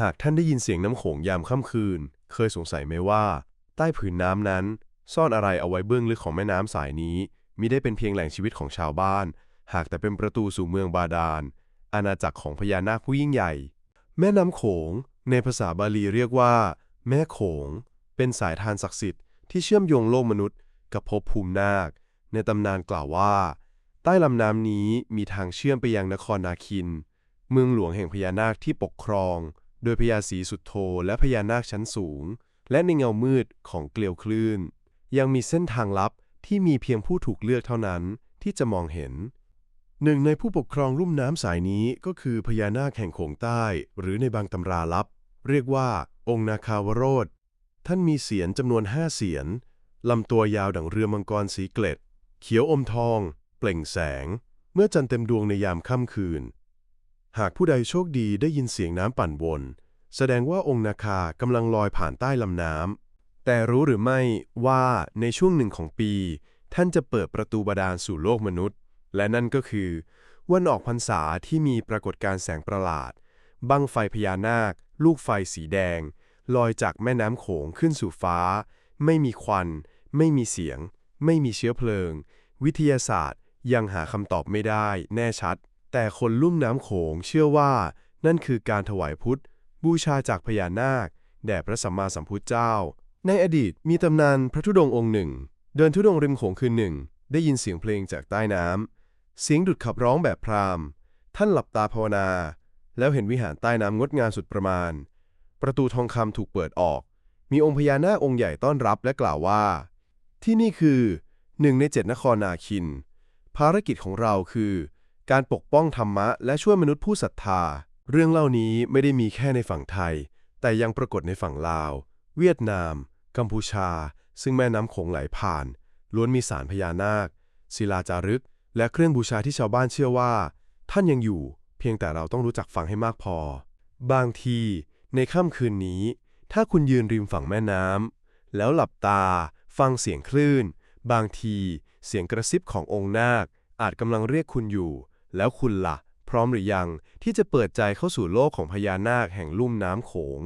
หากท่านได้ยินเสียงน้ำโขงยามค่ำคืน เคยสงสัยไหมว่า ใต้ผืนน้ำนั้น ซ่อนอะไรเอาไว้เบื้องลึกของแม่น้ำสายนี้มิได้เป็นเพียงแหล่งชีวิตของชาวบ้าน หากแต่เป็นประตูสู่เมืองบาดาล อาณาจักรของพญานาคผู้ยิ่งใหญ่ แม่น้ำโขง ในภาษาบาลีเรียกว่า แม่โขง เป็นสายทานศักดิ์สิทธิ์ที่เชื่อมโยงโลกมนุษย์ กับภพภูมินาค ในตำนานกล่าวว่า ใต้ลำน้ำนี้มีทางเชื่อมไปยังนครนาคิน เมืองหลวงแห่งพญานาคที่ปกครอง โดยพญาศรีสุดโธและพญานาคชั้นสูง และในเงามืดของเกลียวคลื่น ยังมีเส้นทางลับที่มีเพียงผู้ถูกเลือกเท่านั้นที่จะมองเห็น หนึ่งในผู้ปกครองลุ่มน้ำสายนี้ก็คือพญานาคแห่งโขงใต้ หรือในบางตำราลับ เรียกว่า องค์นาคาวโรธท่านมีเสียนจำนวนห้าเสียนลำตัวยาวดั่งเรือมังกรสีเกล็ด เขียวอมทอง เปล่งแสง เมื่อจันทร์เต็มดวงในยามค่ำคืน หากผู้ใดโชคดีได้ยินเสียงน้ำปั่นวน แสดงว่าองค์นาคากำลังลอยผ่านใต้ลำน้ำ แต่รู้หรือไม่ว่าในช่วงหนึ่งของปี ท่านจะเปิดประตูบาดาลสู่โลกมนุษย์ และนั่นก็คือ วันออกพรรษาที่มีปรากฏการแสงประหลาด บั้งไฟพญานาค ลูกไฟสีแดง ลอยจากแม่น้ำโขงขึ้นสู่ฟ้า ไม่มีควัน ไม่มีเสียง ไม่มีเชื้อเพลิง วิทยาศาสตร์ยังหาคำตอบไม่ได้แน่ชัด แต่คนลุ่มน้ำโขงเชื่อว่านั่นคือการถวายพุทธ บูชาจากพญานาค แด่พระสัมมาสัมพุทธเจ้า ในอดีตมีตำนานพระธุดงค์องค์หนึ่ง เดินธุดงค์ริมโขงคืนหนึ่ง ได้ยินเสียงเพลงจากใต้น้ำเสียงดุดขับร้องแบบพราหมณ์ ท่านหลับตาภาวนา แล้วเห็นวิหารใต้น้ำงดงามสุดประมาณ ประตูทองคำถูกเปิดออก มีองค์พญานาคองค์ใหญ่ต้อนรับและกล่าวว่า ที่นี่คือหนึ่งในเจ็ดนครนาคิน ภารกิจของเราคือ การปกป้องธรรมะและช่วยมนุษย์ผู้ศรัทธา เรื่องเล่านี้ไม่ได้มีแค่ในฝั่งไทย แต่ยังปรากฏในฝั่งลาว เวียดนาม กัมพูชา ซึ่งแม่น้ำโขงไหลผ่าน ล้วนมีสารพญานาค ศิลาจารึก และเครื่องบูชาที่ชาวบ้านเชื่อว่า ท่านยังอยู่ เพียงแต่เราต้องรู้จักฟังให้มากพอ บางที ในค่ำคืนนี้ ถ้าคุณยืนริมฝั่งแม่น้ำแล้วหลับตา ฟังเสียงคลื่น บางที เสียงกระซิบขององค์นาคอาจกำลังเรียกคุณอยู่ แล้วคุณละ่ะ พร้อมหรือยังที่จะเปิดใจเข้าสู่โลกของพญานาคแห่งลุ่มน้ำโขง